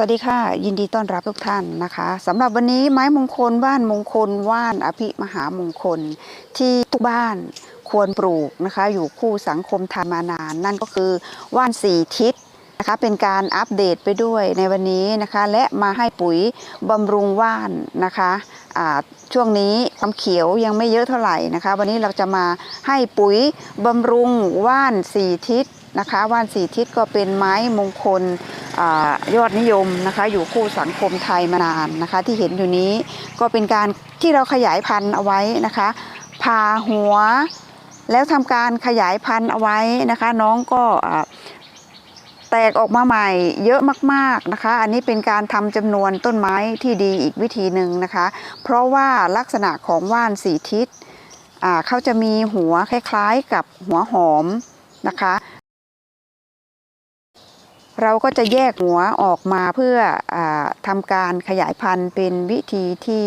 วัสดีค่ะ ยินดีต้อนรับทุกท่านนะคะสำหรับวันนี้ไม้มงคลบ้านมงคลว่านอภิมหามงคล ที่ทุกบ้านควรปลูกนะคะ อยู่คู่สังคมไทยมานาน นั่นก็คือว่านสีทิศนะคะเป็นการอัปเดตไปด้วยในวันนี้นะคะ และมาให้ปุ๋ยบำรุงว่านนะคะช่วงนี้ความเขียวยังไม่เยอะเท่าไหร่นะคะ วันนี้เราจะมาให้ปุ๋ยบำรุงว่านสีทิศนะคะ ว่านสีทิศก็เป็นไม้มงคล ยอดนิยมนะคะอยู่คู่สังคมไทยมานานนะคะ ที่เห็นอยู่นี้ก็เป็นการที่เราขยายพันธุ์เอาไว้นะคะผ่าหัว แล้วทำการขยายพันธุ์เอาไว้นะคะ น้องก็แตกออกมาใหม่เยอะมากๆนะคะ อันนี้เป็นการทำจำนวนต้นไม้ที่ดีอีกวิธีหนึ่งนะคะ เพราะว่าลักษณะของว่านสีทิศเขาจะมีหัวคล้ายๆกับหัวหอมนะคะ เราก็จะแยกหัวออกมาเพื่ออทำการขยายพันธุ์เป็นวิธีที่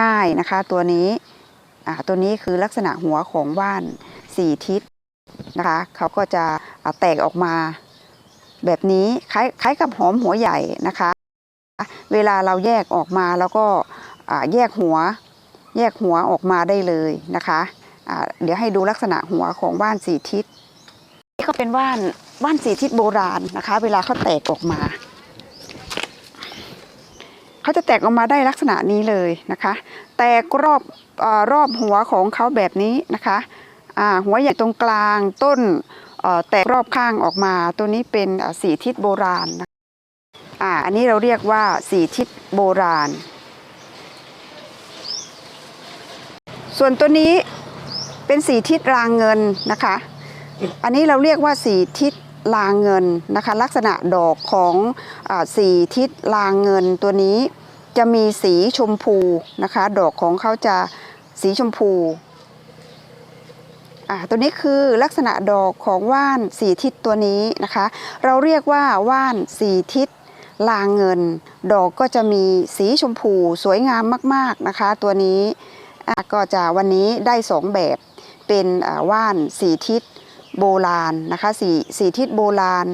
ง่ายนะคะ ตัวนี้ตัวนี้คือลักษณะหัวของว่านสี่ทิศนะคะเขาก็จะแตกออกมาแบบนี้คล้ายคล้ายกับหอมหัวใหญ่นะคะ เวลาเราแยกออกมาแล้วก็แยกหัวแยกหัวออกมาได้เลยนะคะอ่าเดี๋ยวให้ดูลักษณะหัวของว่านสี่ทิศนี่ก็เป็นว่านว่านสีทิศโบราณนะคะ เวลาเขาแตกออกมาเขาจะแตกออกมาได้ลักษณะนี้เลยนะคะ แตกรอบอรอบหัวของเขาแบบนี้นะคะหัวใหญ่ตรงกลางต้นแตกรอบข้างออกมา ตัวนี้เป็นสีทิศโบราณนะอ่าอันนี้เราเรียกว่าสีทิศโบราณ ส่วนตัวนี้เป็นสีทิศรางเงินนะคะ อันนี้เราเรียกว่าสีทิศลางเงินนะคะ ลักษณะดอกของอสีทิศลางเงินตัวนี้จะมีสีชมพูนะคะ ดอกของเขาจะสีชมพูอ่าตัวนี้คือลักษณะดอกของว่านสีทิศตัวนี้นะคะ เราเรียกว่าว่านสีทิศลางเงิน ดอกก็จะมีสีชมพูสวยงามมากๆนะคะ ตัวนี้ก็จะวันนี้ได้สองแบบเป็นว่านสีทิศ โบราณนะคะสีสีทิศโบราณ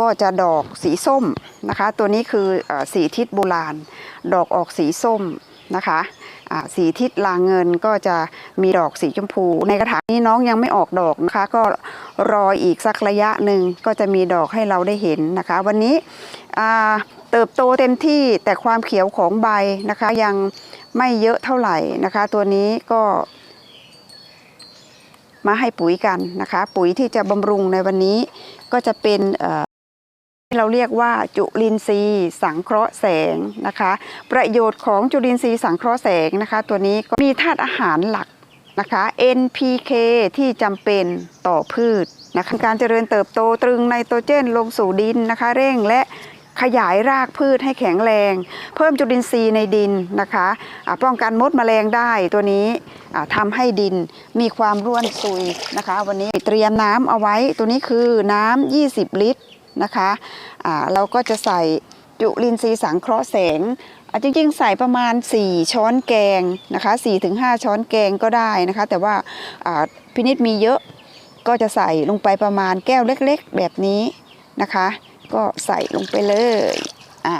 ก็จะดอกสีส้มนะคะ ตัวนี้คืออสีทิศโบราณ ดอกออกสีส้มนะคะสีทิศลางเงินก็จะมีดอกสีชมพู ในกระถางนี้น้องยังไม่ออกดอกนะคะ ก็รออีกสักระยะหนึ่งก็จะมีดอกให้เราได้เห็นนะคะ วันนี้เติบโตเต็มที่แต่ความเขียวของใบนะคะยังไม่เยอะเท่าไหร่นะคะ ตัวนี้ก็ มาให้ปุ๋ยกันนะคะ ปุ๋ยที่จะบำรุงในวันนี้ก็จะเป็นเอ่อที่เราเรียกว่าจุลินทรีย์สังเคราะห์แสงนะคะ ประโยชน์ของจุลินทรีย์สังเคราะห์แสงนะคะ ตัวนี้ก็มีธาตุอาหารหลักนะคะ NPK ที่จำเป็นต่อพืชนะคะการเจริญเติบโตตรึงไนโตรเจนลงสู่ดินนะคะ เร่งและ ขยายรากพืชให้แข็งแรง เพิ่มจุลินทรีย์ในดินนะคะอ่าป้องกันมดแมลงได้ตัวนี้อ่าทำให้ดินมีความร่วนซุยนะคะ วันนี้เตรียมน้ำเอาไว้ตัวนี้คือน้ำ20 ลิตรนะคะอ่าเราก็จะใส่จุลินทรีย์สังเคราะห์แสงจริงๆ ใส่ประมาณ 4 ช้อนแกงนะคะ4-5 ช้อนแกงก็ได้นะคะ แต่ว่าอ่าพินิษมีเยอะก็จะใส่ลงไปประมาณแก้วเล็ก ๆ แบบนี้นะคะ ก็ใส่ลงไปเลยอ่า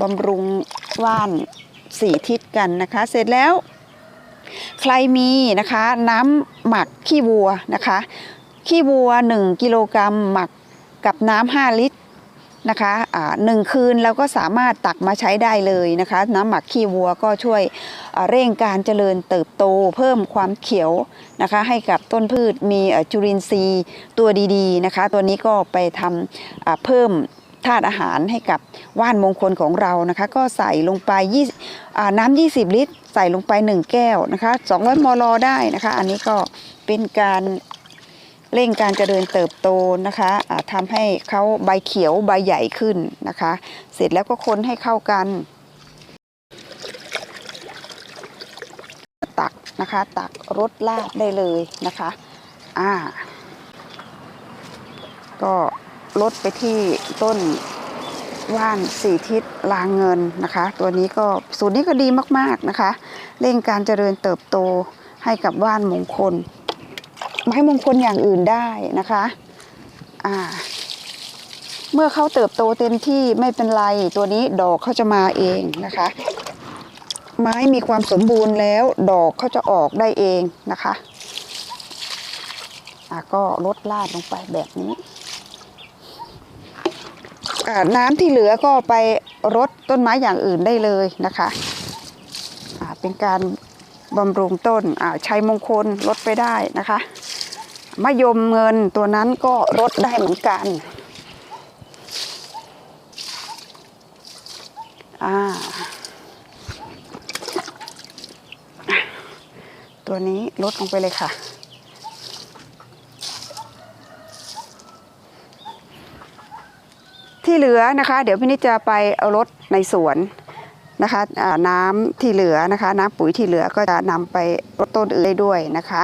บำรุงว่านสี่ทิศกันนะคะ เสร็จแล้ว ใครมีนะคะน้ำหมักขี้วัวนะคะ ขี้วัว 1 กิโลกรัมหมักกับน้ำ5ลิตร นะคะหนึ่งคืนเราก็สามารถตักมาใช้ได้เลยนะคะ น้ำหมักขี้วัวก็ช่วยเร่งการเจริญเติบโตเพิ่มความเขียวนะคะ ให้กับต้นพืชมีจุลินทรีย์ตัวดีๆนะคะ ตัวนี้ก็ไปทำเพิ่มธาตุอาหารให้กับว่านมงคลของเรานะคะ ก็ใส่ลงไป20น้ำ20 ลิตร ใส่ลงไป 1 แก้วนะคะ 200 มลได้นะคะ อันนี้ก็เป็นการ เร่งการเจริญเติบโตนะคะะทำให้เขาใบเขียวใบใหญ่ขึ้นนะคะ เสร็จแล้วก็คนให้เข้ากัน ตักนะคะ ตักรสลาดได้เลยนะคะอ่าก็ลดไปที่ต้นว่านสี่ทิศลางเงินนะคะ ตัวนี้ก็สูตรนี้ก็ดีมากๆนะคะ เร่งการเจริญเติบโตให้กับว่านมงคล ไม้มงคลอย่างอื่นได้นะคะอ่าเมื่อเขาเติบโตเต็มที่ไม่เป็นไรตัวนี้ดอกเขาจะมาเองนะคะ ไม้มีความสมบูรณ์แล้วดอกเขาจะออกได้เองนะคะอะก็ลดลาดลงไปแบบนี้อะน้ำที่เหลือก็ไปรดต้นไม้อย่างอื่นได้เลยนะคะอะเป็นการบำรุงต้นอะชัยมงคลลดไปได้นะคะ มะยมเงินตัวนั้นก็ลดได้เหมือนกัน อ่า ตัวนี้ลดลงไปเลยค่ะ ที่เหลือนะคะ เดี๋ยวพี่นิดจะไปเอารถในสวนนะคะอ่าน้ำที่เหลือนะคะ น้ำปุ๋ยที่เหลือก็จะนำไปรดต้นอื่นได้ด้วยนะคะ